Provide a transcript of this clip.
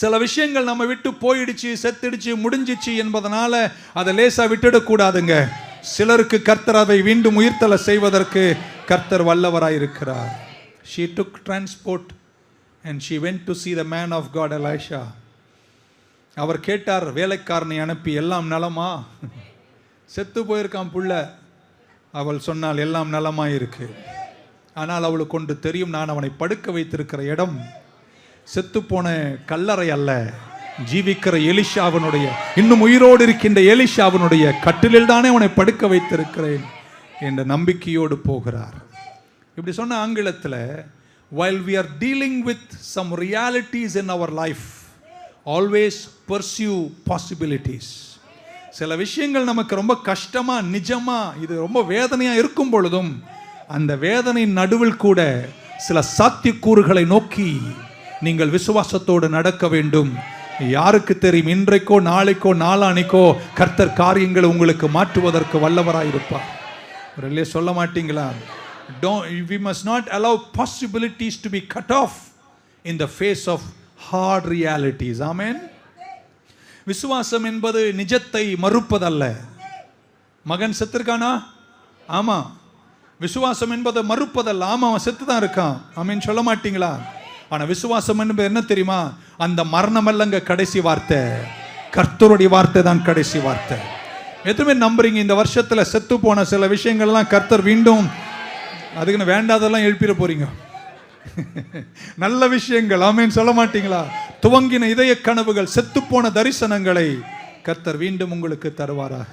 சில விஷயங்கள் நம்ம விட்டு போயிடுச்சு செத்துடுச்சு முடிஞ்சிச்சு என்பதனால அதை லேசாக விட்டுடக்கூடாதுங்க. சிலருக்கு கர்த்தர் அதை மீண்டும் உயிர்த்தலை செய்வதற்கு கர்த்தர் வல்லவராக இருக்கிறார் she took transport and she went to see the man of God Elisha அவர் கேட்டார் வேலைக்காரனை அனுப்பி எல்லாம் நலமா? செத்து போயிருக்கான் புள்ள. அவள் சொன்னால் எல்லாம் நலமா இருக்கு ஆனால் அவளுக்கு ஒன்று தெரியும் நான் அவனை படுக்க வைத்திருக்கிற இடம் செத்துப்போன கல்லறை அல்ல ஜீவிக்கிற எலிஷாவனுடைய இன்னும் உயிரோடு இருக்கின்ற எலிஷாவனுடைய கட்டிலில் தானே அவனை படுக்க வைத்திருக்கிறேன் என்ற நம்பிக்கையோடு போகிறார். இப்படி சொன்ன ஆங்கிலத்தில் while we are dealing with some realities in our life always pursue possibilities சில விஷயங்கள் நமக்கு ரொம்ப கஷ்டமா நிஜமா இது ரொம்ப வேதனையாக இருக்கும் பொழுதும் அந்த வேதனையின் நடுவில் கூட சில சாத்தியக்கூறுகளை நோக்கி நீங்கள் விசுவாசத்தோடு நடக்க வேண்டும். யாருக்கு தெரியும்? இன்றைக்கோ நாளைக்கோ நாளானைக்கோ கர்த்தர் காரியங்களை உங்களுக்கு மாற்றுவதற்கு வல்லவராயிருப்பார். ஒரு இல்லையா சொல்ல மாட்டீங்களா? Don't we must not allow possibilities to be cut off in the face of hard realities. Amen. விசுவாசம் என்பது நிஜத்தை மறுப்பதல்ல. மகன் செத்துருக்கானா? ஆமாம் விசுவாசம் என்பதை மறுப்பதல்ல. ஆமாம் அவன் செத்து தான் இருக்கான். ஆமீன் சொல்ல மாட்டீங்களா? ஆனால் விசுவாசம் என்பது என்ன தெரியுமா? அந்த மரணம் அல்லங்க கடைசி வார்த்தை. கர்த்தருடைய வார்த்தை தான் கடைசி வார்த்தை. எதுவுமே நம்புறீங்க? இந்த வருஷத்தில் செத்து போன சில விஷயங்கள்லாம் கர்த்தர் மீண்டும் அதுக்குன்னு வேண்டாதெல்லாம் எழுப்பிட போறீங்க. நல்ல விஷயங்கள் ஆமேன்னு சொல்ல மாட்டீங்களா? துவங்கின இதய கனவுகள் செத்துப்போன தரிசனங்களை கர்த்தர் மீண்டும் உங்களுக்கு தருவாராக.